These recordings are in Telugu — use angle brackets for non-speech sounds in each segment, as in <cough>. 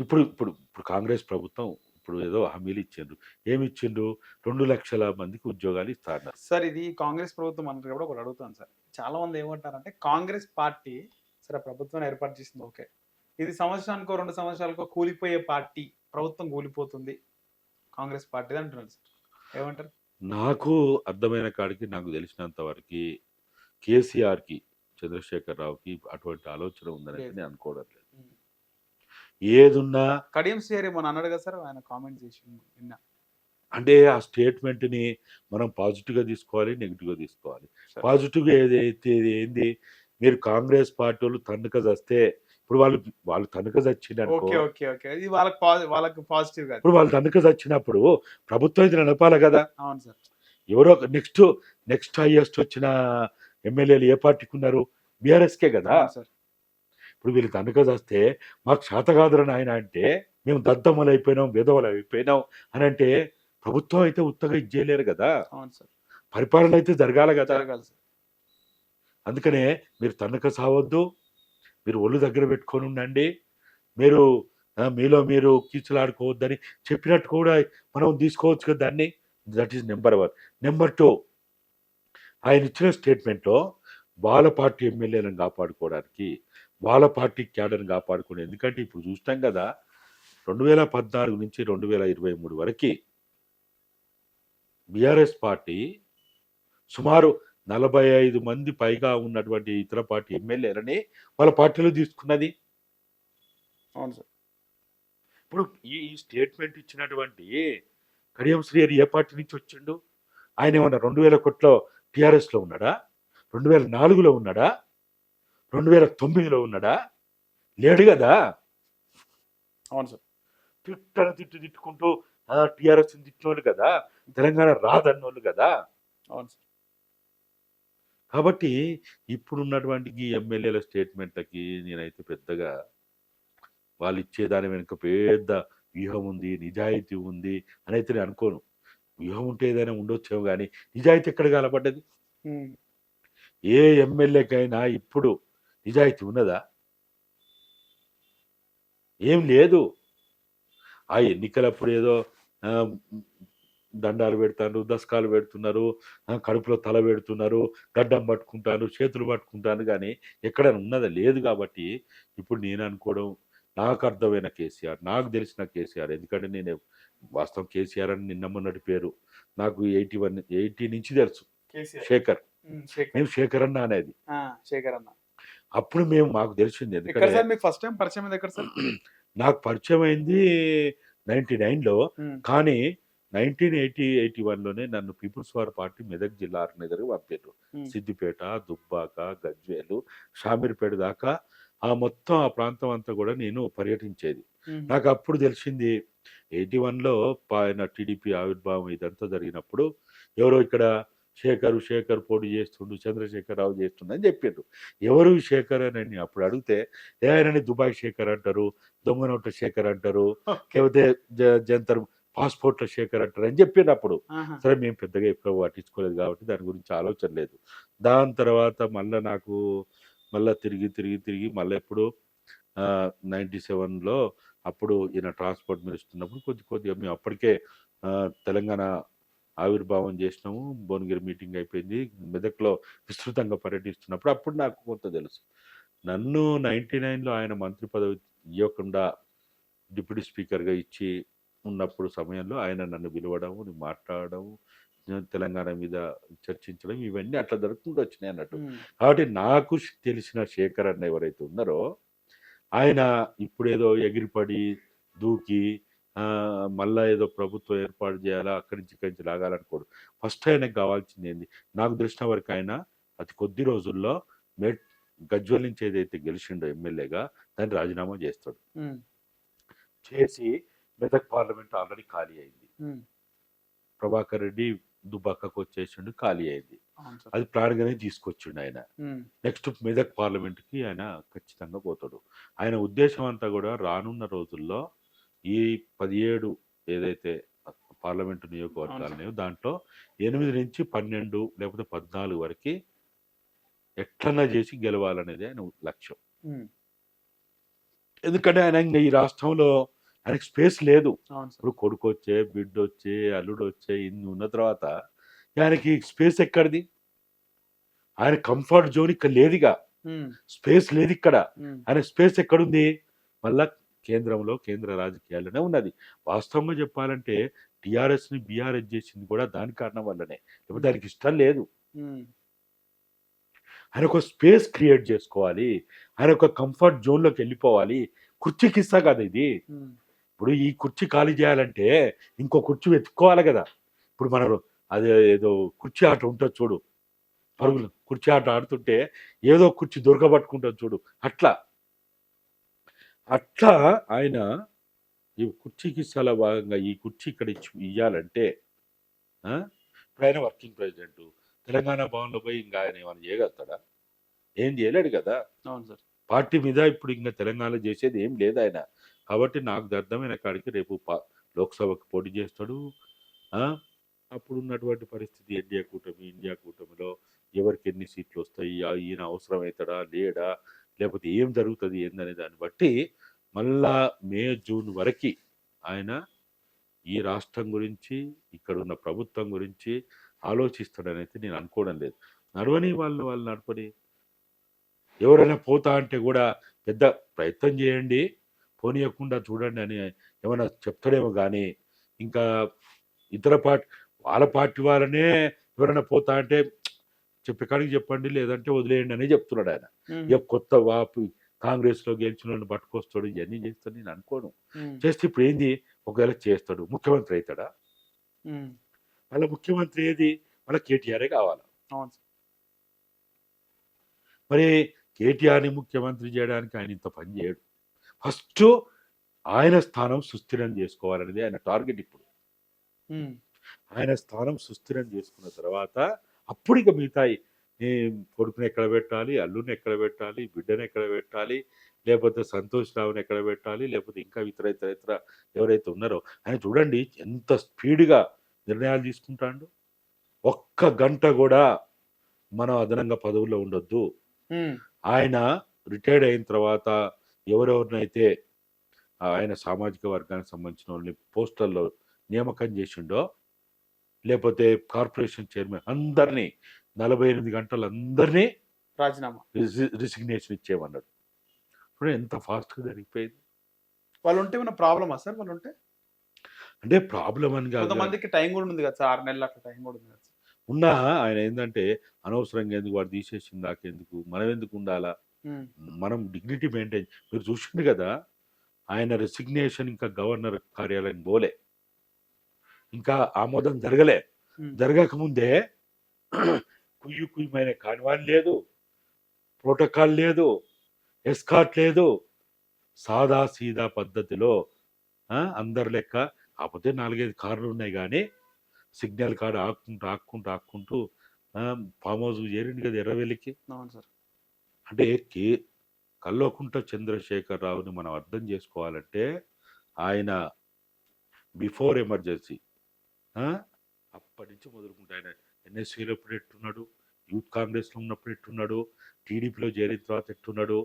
ఇప్పుడు ఇప్పుడు ఇప్పుడు కాంగ్రెస్ ప్రభుత్వం ఇప్పుడు ఏదో హామీలు ఇచ్చిండ్రు. ఏమి ఇచ్చిండ్రు? రెండు లక్షల మందికి ఉద్యోగాలు ఇస్తా అన్నారు సార్ ఇది కాంగ్రెస్ ప్రభుత్వం అన్నట్టు కూడా ఒకటి అడుగుతాను సార్. చాలా మంది ఏమంటారంటే కాంగ్రెస్ పార్టీ సరే ప్రభుత్వం ఏర్పాటు చేసింది ఓకే. ఇది సంవత్సరానికో రెండు సంవత్సరాలకో కూలిపోయే పార్టీ ప్రభుత్వం కూలిపోతుంది. కాంగ్రెస్ పార్టీ అంటున్నారు సార్. ఏమంటారు? నాకు అర్థమైన కాడికి నాకు తెలిసినంత వరకు కేసీఆర్కి చంద్రశేఖర్ రావుకి అటువంటి ఆలోచన ఉందని. నేను అనుకోవడం లేదు. ఏదున్నా కడియం సిఆర్ ఏమని అన్నాడు కదా సార్ ఆయన కామెంట్ చేసి నిన్న అంటే ఆ స్టేట్మెంట్ని మనం పాజిటివ్గా తీసుకోవాలి నెగిటివ్గా తీసుకోవాలి. పాజిటివ్గా ఏదైతే ఏంది మీరు కాంగ్రెస్ పార్టీ వాళ్ళు తన్నుక చస్తే ఇప్పుడు వాళ్ళు వాళ్ళు తన్నుక చచ్చిందనుకో ఓకే ఓకే ఓకే. ఇది వాళ్ళకి పాజి- వాళ్ళకి పాజిటివ్గా ఇప్పుడు వాళ్ళు తన్నుక చచ్చినప్పుడు ప్రభుత్వం ఇది నడపాలి కదా. అవును సార్. ఎవరో నెక్స్ట్ నెక్స్ట్ హైయెస్ట్ వచ్చిన ఎమ్మెల్యేలు ఏ పార్టీకి ఉన్నారు? బీఆర్ఎస్కే కదా. సార్. ఇప్పుడు వీళ్ళు తనక చేస్తే మాకు శాత కాదురని ఆయన అంటే మేము దద్దమ్మలు అయిపోయినాం విధవలు అయిపోయినాం అని అంటే ప్రభుత్వం అయితే ఉత్తగా ఇది చేయలేరు కదా. అవును సార్. పరిపాలన అయితే జరగాలి కదా. జరగాలి సార్. అందుకనే మీరు తనక సావద్దు మీరు ఒళ్ళు దగ్గర పెట్టుకొని ఉండండి మీరు మీలో మీరు కీచులాడుకోవద్దని చెప్పినట్టు కూడా మనం తీసుకోవచ్చు కదా దాన్ని. That is number one number two ఆయన ఇచ్చిన స్టేట్మెంట్లో వాళ్ళ పార్టీ ఎమ్మెల్యేలను కాపాడుకోవడానికి వాళ్ళ పార్టీ క్యాడర్ని కాపాడుకునే ఎందుకంటే ఇప్పుడు చూస్తాం కదా రెండు వేల పద్నాలుగు నుంచి రెండు వేల ఇరవై మూడు వరకు బీఆర్ఎస్ పార్టీ సుమారు నలభై ఐదు మంది పైగా ఉన్నటువంటి ఇతర పార్టీ ఎమ్మెల్యేలని వాళ్ళ పార్టీలో తీసుకున్నది. అవును సార్. ఇప్పుడు ఈ స్టేట్మెంట్ ఇచ్చినటువంటి కడియం శ్రీహరి ఏ పార్టీ నుంచి వచ్చిండు? ఆయన ఏమన్నా రెండు వేల ఒకటిలో టీఆర్ఎస్లో ఉన్నాడా? రెండు వేల నాలుగులో ఉన్నాడా? రెండు వేల తొమ్మిదిలో ఉన్నాడా? లేడు కదా? అవును సార్. తిట్టన తిట్టు తిట్టుకుంటూ టీఆర్ఎస్ తిట్టినోళ్ళు కదా? తెలంగాణ రాదన్నోళ్ళు కదా? అవును సార్. కాబట్టి ఇప్పుడున్నటువంటి ఈ ఎమ్మెల్యేల స్టేట్మెంట్లకి నేనైతే పెద్దగా వాళ్ళు ఇచ్చేదాని వెనుక పెద్ద వ్యూహం ఉంది నిజాయితీ ఉంది అని అయితే నేను అనుకోను. వ్యూహం ఉంటే ఏదైనా ఉండొచ్చేమో కానీ నిజాయితీ ఎక్కడ కలపడ్డది. ఏ ఎమ్మెల్యేకైనా ఇప్పుడు నిజాయితీ ఉన్నదా? ఏం లేదు. ఆ ఎన్నికలప్పుడు ఏదో దండాలు పెడతారు దశకాలు పెడుతున్నారు కడుపులో తల పెడుతున్నారు గడ్డం పట్టుకుంటాను చేతులు పట్టుకుంటాను కానీ ఎక్కడ ఉన్నదా? లేదు కాబట్టి ఇప్పుడు నేను అనుకోవడం నాకు అర్థమైన కేసీఆర్ నాకు తెలిసిన కేసీఆర్. ఎందుకంటే నేను వాస్తవం కేసీఆర్ అని నిన్న మొన్నటి పేరు. నాకు ఎయిటీ వన్ ఎయిటీ నుంచి తెలుసు. కేసీఆర్. శేఖర్. మేము శేఖర్. అన్న అనేది. శేఖర్ అన్న. అప్పుడు మేము మాకు తెలిసింది ఎక్కడ ఎందుకంటే సార్ మీకు ఫస్ట్ టైం పరిచయం అయింది ఎక్కడ సార్? <clears throat> నాకు పరిచయం అయింది నైన్టీ నైన్లో ఉమ్, కానీ నైన్టీన్ ఎయిటీ ఎయిటీ వన్లోనే నన్ను పీపుల్స్ వార్ పార్టీ మెదక్ జిల్లా ఆర్గనైజర్గా పంపారు ఉమ్, సిద్దిపేట దుబ్బాక గజ్వేలు షామీర్పేట దాకా ఆ మొత్తం ఆ ప్రాంతం అంతా కూడా నేను పర్యటించేది. ఉమ్, నాకు అప్పుడు తెలిసింది ఎయిటీ వన్లో ఆయన టీడీపీ ఆవిర్భావం ఇదంతా జరిగినప్పుడు ఎవరో ఇక్కడ శేఖర్ శేఖర్ పోటీ చేస్తుండు చంద్రశేఖర్ రావు చేస్తుండు అని చెప్పిండ్రు ఎవరు శేఖర్ అని నేను అప్పుడు అడిగితే ఏ ఆయనని దుబాయ్ శేఖర్ అంటారు దొంగనోట్ల శేఖర్ అంటారు. లేకపోతే జంతర్ పాస్పోర్ట్ల శేఖర్ అంటారు అని చెప్పిండు అప్పుడు. సరే మేము పెద్దగా ఎక్కువ పట్టించుకోలేదు కాబట్టి దాని గురించి ఆలోచన లేదు దాని తర్వాత మళ్ళీ నాకు మళ్ళీ తిరిగి తిరిగి తిరిగి మళ్ళీ ఎప్పుడు నైంటీ సెవెన్లో అప్పుడు ఈయన ట్రాన్స్పోర్ట్ మినిస్టర్ ఉన్నప్పుడు కొద్ది కొద్దిగా మేము అప్పటికే తెలంగాణ ఆవిర్భావం చేసినాము భువనగిరి మీటింగ్ అయిపోయింది మెదక్లో విస్తృతంగా పర్యటిస్తున్నప్పుడు అప్పుడు నాకు కొంత తెలుసు. నన్ను నైంటీ నైన్లో ఆయన మంత్రి పదవి ఇవ్వకుండా డిప్యూటీ స్పీకర్గా ఇచ్చి ఉన్నప్పుడు సమయంలో ఆయన నన్ను పిలవడం నేను మాట్లాడడం నేను తెలంగాణ మీద చర్చించడం ఇవన్నీ అట్లా జరుపుకుంటూ వచ్చినాయి అన్నట్టు. కాబట్టి నాకు తెలిసిన శేఖర్ అన్న ఎవరైతే ఉన్నారో ఆయన ఇప్పుడేదో ఎగిరిపడి దూకి మళ్ళా ఏదో ప్రభుత్వం ఏర్పాటు చేయాలా అక్కడి నుంచి ఇక్కడి నుంచి లాగాలనుకోడు ఫస్ట్ ఆయనకు కావాల్సింది ఏంది? నాకు తెలిసిన వరకు ఆయన అతి కొద్ది రోజుల్లో మెట్ గజ్వల్ నుంచి ఏదైతే గెలిచిండో ఎమ్మెల్యేగా దాన్ని రాజీనామా చేస్తాడు. చేసి మెదక్ పార్లమెంట్ ఆల్రెడీ ఖాళీ అయింది. ప్రభాకర్ రెడ్డి దుబ్బాకకు వచ్చేసిండు ఖాళీ అయింది. అది ప్లాన్గానే తీసుకొచ్చిండు ఆయన. నెక్స్ట్ మెదక్ పార్లమెంట్కి ఆయన ఖచ్చితంగా పోతాడు. ఆయన ఉద్దేశం అంతా కూడా రానున్న రోజుల్లో ఈ పదిహేడు ఏదైతే పార్లమెంటు నియోజకవర్గాలు దాంట్లో ఎనిమిది నుంచి పన్నెండు లేకపోతే పద్నాలుగు వరకు ఎట్లన్నా చేసి గెలవాలనేది ఆయన లక్ష్యం. ఎందుకంటే ఆయన ఈ రాష్ట్రంలో ఆయనకి స్పేస్ లేదు. ఇప్పుడు కొడుకు వచ్చే బిడ్డ వచ్చే అల్లుడు వచ్చే ఇన్ని ఉన్న తర్వాత ఆయనకి స్పేస్ ఎక్కడిది? ఆయన కంఫర్ట్ జోన్ ఇక్కడ లేదుగా. స్పేస్ లేదు ఇక్కడ ఆయన స్పేస్ ఎక్కడుంది? మళ్ళా కేంద్రంలో కేంద్ర రాజకీయాల్లోనే ఉన్నది. వాస్తవంగా చెప్పాలంటే టిఆర్ఎస్ని బీఆర్ఎస్ చేసింది కూడా దాని కారణం వల్లనే. లేకపోతే దానికి ఇష్టం లేదు. ఆయన ఒక స్పేస్ క్రియేట్ చేసుకోవాలి. ఆయన ఒక కంఫర్ట్ జోన్లోకి వెళ్ళిపోవాలి. కుర్చీకి ఇస్తా కదా ఇది. ఇప్పుడు ఈ కుర్చీ ఖాళీ చేయాలంటే ఇంకో కుర్చీ వెతుక్కోవాలి కదా. ఇప్పుడు మనం అదే ఏదో కుర్చీ ఆట ఉంటుంది చూడు. పరుగులు కుర్చీ ఆట ఆడుతుంటే ఏదో కుర్చీ దొరకబట్టుకుంటుంది చూడు. అట్లా. అట్లా ఆయన ఈ కుర్చీకి చాలా భాగంగా ఈ కుర్చీ ఇక్కడ ఇచ్చి ఇయ్యాలంటే ఇప్పుడు ఆయన వర్కింగ్ ప్రెసిడెంట్. తెలంగాణ భవన్లో పోయి ఇంకా ఆయన ఏమైనా చేయగలుగుతాడా? ఏం చేయలేడు కదా. అవును సార్. పార్టీ మీద ఇప్పుడు ఇంకా తెలంగాణ చేసేది ఏం లేదు ఆయన. కాబట్టి నాకు అర్థమైన కాడికి రేపు లోక్సభకు పోటీ చేస్తాడు. అప్పుడు ఉన్నటువంటి పరిస్థితి ఇండియా కూటమి ఇండియా కూటమిలో ఎవరికి ఎన్ని సీట్లు వస్తాయి? ఈయన అవసరం అవుతాడా లేడా? లేకపోతే ఏం జరుగుతుంది ఏందనే దాన్ని బట్టి మళ్ళా మే జూన్ వరకు ఆయన ఈ రాష్ట్రం గురించి ఇక్కడ ఉన్న ప్రభుత్వం గురించి ఆలోచిస్తాడనైతే నేను అనుకోవడం లేదు. నడవని వాళ్ళు వాళ్ళు నడపని. ఎవరైనా పోతా అంటే కూడా పెద్ద ప్రయత్నం చేయండి. పోనీయకుండా చూడండి అని ఏమైనా చెప్తాడేమో కానీ ఇంకా ఇతర పార్టీ వాళ్ళ పార్టీ వాళ్ళనే ఎవరైనా పోతా అంటే చెప్పేకాడికి చెప్పండి లేదంటే వదిలేయండి అని చెప్తున్నాడు ఆయన. కొత్త వాపు కాంగ్రెస్లో గెలిచిన వాళ్ళని పట్టుకొస్తాడు ఇవన్నీ చేస్తాడు నేను అనుకోను. చేస్తే ఇప్పుడు ఏంది? ఒకవేళ చేస్తాడు ముఖ్యమంత్రి అవుతాడా? ఉమ్, వాళ్ళ ముఖ్యమంత్రి ఏది? వాళ్ళ కేటీఆరే కావాలి? మరి కేటీఆర్ని ముఖ్యమంత్రి చేయడానికి ఆయన ఇంత పని చేయడు. ఫస్ట్ ఆయన స్థానం సుస్థిరం చేసుకోవాలనేది ఆయన టార్గెట్ ఇప్పుడు. ఆయన స్థానం సుస్థిరం చేసుకున్న తర్వాత అప్పుడు ఇక మిగతా ఈ కొడుకుని ఎక్కడ పెట్టాలి? అల్లుని ఎక్కడ పెట్టాలి? బిడ్డని ఎక్కడ పెట్టాలి? లేకపోతే సంతోష్ రావుని ఎక్కడ పెట్టాలి? లేకపోతే ఇంకా ఇతర ఇతర ఇతర ఎవరైతే ఉన్నారో. ఆయన చూడండి ఎంత స్పీడ్గా నిర్ణయాలు తీసుకుంటాడు. ఒక్క గంట కూడా మనం అదనంగా పదవుల్లో ఉండొద్దు. ఆయన రిటైర్డ్ అయిన తర్వాత ఎవరెవరినైతే ఆయన సామాజిక వర్గానికి సంబంధించిన వాళ్ళని పోస్టర్లో నియామకం చేసిండో లేకపోతే కార్పొరేషన్ చైర్మన్ అందరినీ నలభై ఎనిమిది గంటలు అందరినీ రాజీనామా రిసిగ్నేషన్ ఇచ్చేయమన్నాడు. ఇప్పుడు ఎంత ఫాస్ట్గా జరిగిపోయింది. వాళ్ళు ఉంటే ఉన్న ప్రాబ్లమా సార్ వాళ్ళు ఉంటే అంటే ప్రాబ్లం అని కాదు కొంతమందికి టైం కూడా ఉంది కదా సార్ ఆరు నెలలు అట్లా టైం కూడా ఉంది కదా ఉన్నా ఆయన ఏంటంటే అనవసరంగా ఎందుకు వాడు తీసేసింది దాకెందుకు మనం ఎందుకు ఉండాలా? మనం డిగ్నిటీ మెయింటైన్ మీరు చూసిండు కదా ఆయన రెసిగ్నేషన్ ఇంకా గవర్నర్ కార్యాలయం పోలే. ఇంకా ఆమోదం జరగలే. ఉమ్, జరగక ముందే కుయ్యి కుయ్యమైన కానివాన్ లేదు ప్రోటోకాల్ లేదు ఎస్కాట్ లేదు. సాదా సీదా పద్ధతిలో అందరి లెక్క. కాకపోతే నాలుగైదు కార్లు ఉన్నాయి కానీ సిగ్నల్ కాడ ఆక్కుంటూ ఆక్కుంటూ ఆక్కుంటూ ఫామ్ హౌస్ చేరిండు కదా ఎర్రవెల్లికి అంటే కే కల్వకుంట చంద్రశేఖర్ రావుని మనం అర్థం చేసుకోవాలంటే ఆయన బిఫోర్ ఎమర్జెన్సీ. అప్పటి నుంచి మొదలుకుంటే ఆయన. ఎన్ఎస్సీలో ఎప్పుడు ఎట్టున్నాడు? యూత్ కాంగ్రెస్లో ఉన్నప్పుడు ఎట్టున్నాడు? టీడీపీలో చేరిన తర్వాత ఎట్టున్నాడు?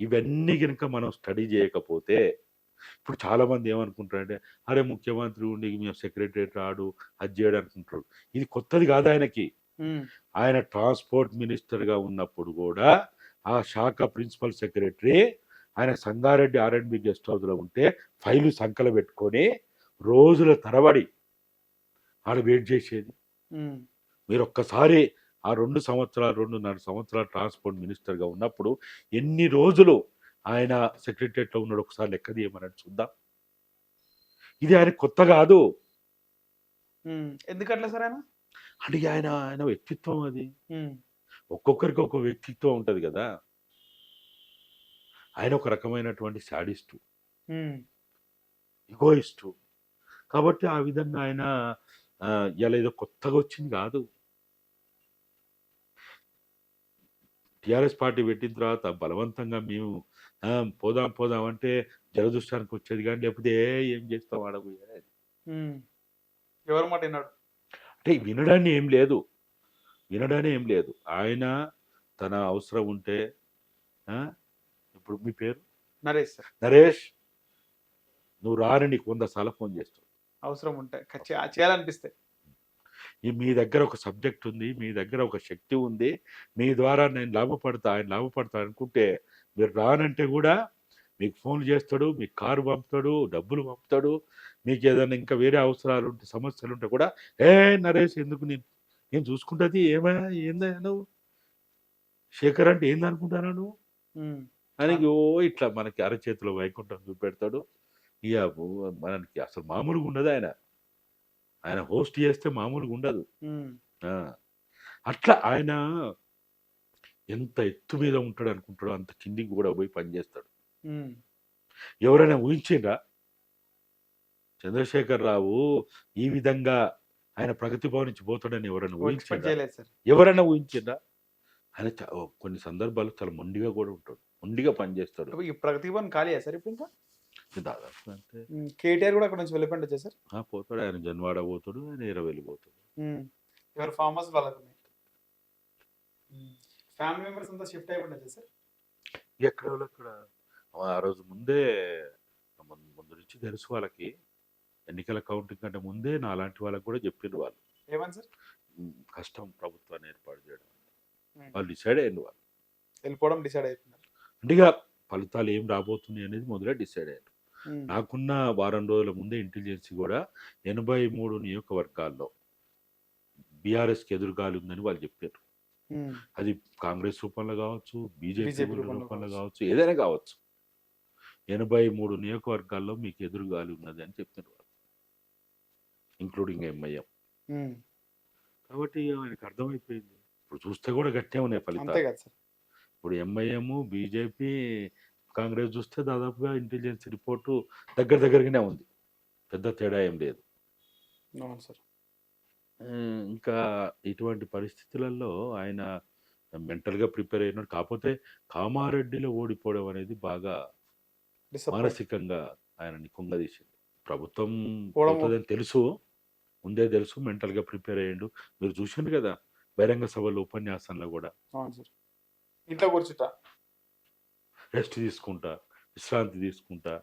ఇవన్నీ కనుక మనం స్టడీ చేయకపోతే ఇప్పుడు చాలా మంది ఏమనుకుంటారంటే అరే ముఖ్యమంత్రి ఉండి మేము సెక్రటరేట్ రాడు అది చేయడు అనుకుంటారు. ఇది కొత్తది కాదు ఆయనకి. ఆయన ట్రాన్స్పోర్ట్ మినిస్టర్గా ఉన్నప్పుడు కూడా ఆ శాఖ ప్రిన్సిపల్ సెక్రటరీ ఆయన సంగారెడ్డి ఆర్ఎండ్బి గెస్ట్ హౌస్లో ఉంటే ఫైలు సంకల పెట్టుకొని రోజుల తరబడి ఆడ వెయిట్ చేసేది. మీరు ఒక్కసారి ఆ రెండు సంవత్సరాలు రెండున్నర సంవత్సరాలు ట్రాన్స్పోర్ట్ మినిస్టర్గా ఉన్నప్పుడు ఎన్ని రోజులు ఆయన సెక్రటరియట్లో ఉన్నాడు ఒకసారి లెక్క తీయమని చూద్దాం. ఇది ఆయన కొత్త కాదు. ఎందుకట్లా సార్ ఆయన? అంటే ఆయన ఆయన వ్యక్తిత్వం అది. ఒక్కొక్కరికి ఒక వ్యక్తిత్వం ఉంటుంది కదా. ఆయన ఒక రకమైనటువంటి శాడిస్టు ఇగోయిస్టు కాబట్టి ఆ విధంగా ఆయన ఇలా ఏదో కొత్తగా వచ్చింది కాదు. టిఆర్ఎస్ పార్టీ పెట్టిన తర్వాత బలవంతంగా మేము పోదాం పోదాం అంటే జలదృష్టానికి వచ్చేది కానీ లేకపోతే "ఏ, చేస్తాం ఆడబోయే ఉమ్. ఎవరి మాట విన్నాడు? అంటే వినడాన్ని ఏం లేదు. వినడాన్ని ఏం లేదు. ఆయన తన అవసరం ఉంటే ఆ, ఇప్పుడు మీ పేరు? నరేష్ సార్. నరేష్ నువ్వు రాని నీకు వంద సార్లు ఫోన్ చేస్తావు అవసరం ఉంటే ఖచ్చి- చేయాలనిపిస్తే ఈ మీ దగ్గర ఒక సబ్జెక్ట్ ఉంది మీ దగ్గర ఒక శక్తి ఉంది మీ ద్వారా నేను లాభపడతా ఆయన లాభపడతా అనుకుంటే మీరు రానంటే కూడా మీకు ఫోన్ చేస్తాడు మీకు కారు పంపుతాడు డబ్బులు పంపుతాడు మీకు ఏదైనా ఇంకా వేరే అవసరాలు ఉంటే సమస్యలు ఉంటే కూడా ఏ నరేష్ ఎందుకు నేను నేను చూసుకుంటుంది? ఏమైనా ఏందా నువ్వు? శేఖర్ అంటే ఏంది అనుకుంటానా నువ్వు అని ఓ ఇట్లా మనకి అరచేతిలో వైకుంఠం చూపెడతాడు. ఇక మనకి అసలు మామూలుగా ఉండదు ఆయన. ఆయన హోస్ట్ చేస్తే మామూలుగా ఉండదు. అట్లా ఆయన ఎంత ఎత్తు మీద ఉంటాడు అనుకుంటాడో అంత కిందికి కూడా పోయి పనిచేస్తాడు ఎవరైనా ఊహించిండ్రా చంద్రశేఖర్ రావు ఈ విధంగా ఆయన ప్రగతి భవన్ నుంచి పోతాడని ఎవరైనా సార్. ఎవరైనా ఊహించిండ్రా ఆయన కొన్ని సందర్భాలు చాలా మొండిగా కూడా ఉంటాడు. మొండిగా పనిచేస్తాడు ఈ ప్రగతి భవన్ ఖాళీయా సార్ ఇప్పుడు ఇంకా? దాదాపు అంటే ఉమ్, కేటీఆర్ కూడా అక్కడ నుంచి వెళ్ళిపోయింది వచ్చా సార్? ఆ, పోతాడు. ఆయన జన్వాడ పోతాడు. ఆయన ఇరవై పోతాడు. ఎవరు ఫామ్ హౌస్ వాళ్ళకు ఫ్యామిలీ మెంబర్స్ అంతా షిఫ్ట్ అయిపోయింది సార్? ఎక్కడ వాళ్ళు అక్కడ? ఆ రోజు ముందే ముందు ముందు నుంచి తెలుసు వాళ్ళకి. ఎన్నికల కౌంటింగ్ కంటే ముందే నా లాంటి వాళ్ళకి కూడా చెప్పిండ్రు వాళ్ళు. ఏమని సార్? ఉమ్, కష్టం ప్రభుత్వాన్ని ఏర్పాటు చేయడం ఉమ్, వాళ్ళు డిసైడ్ అయ్యింది వాళ్ళు. వెళ్ళిపోవడం డిసైడ్ అయిపోయినారు. అంటే ఇక ఫలితాలు ఏం రాబోతున్నాయి అనేది మొదలే డిసైడ్ అయ్యారు నాకున్న వారం రోజుల ముందే ఇంటెలిజెన్స్ కూడా ఎనభై మూడు నియోజకవర్గాల్లో బీఆర్ఎస్కి ఎదురుగాలి ఉందని వాళ్ళు చెప్పారు. అది కాంగ్రెస్ రూపంలో కావచ్చు బీజేపీ రూపంలో కావచ్చు. ఏదైనా కావచ్చు. ఎనభై మూడు నియోజకవర్గాల్లో మీకు ఎదురుగాలి ఉన్నది అని చెప్తున్నారు వాళ్ళు. ఇంక్లూడింగ్ ఎంఐఎం కాబట్టి ఆయనకు అర్థమైపోయింది. ఇప్పుడు చూస్తే కూడా గట్టే ఉన్నాయి అంతే ఫలితాలు. ఇప్పుడు ఎంఐఎం బీజేపీ కాంగ్రెస్ చూస్తే దాదాపుగా ఇంటెలిజెన్స్ రిపోర్టు దగ్గర దగ్గరగానే ఉంది. పెద్ద తేడా ఏం లేదు. సార్. ఇంకా ఇటువంటి పరిస్థితులలో ఆయన మెంటల్గా ప్రిపేర్ అయినాడు. కాకపోతే కామారెడ్డిలో ఓడిపోవడం అనేది బాగా మానసికంగా ఆయనని కుంగదీసింది. ప్రభుత్వం పోతుందని తెలుసు. ముందే తెలుసు. మెంటల్గా ప్రిపేర్ అయ్యిండు. మీరు చూసిండు కదా బహిరంగ సభలో ఉపన్యాసంలో కూడా. ఇంట్లో కూర్చుంటా. రెస్ట్ తీసుకుంటా విశ్రాంతి తీసుకుంటా.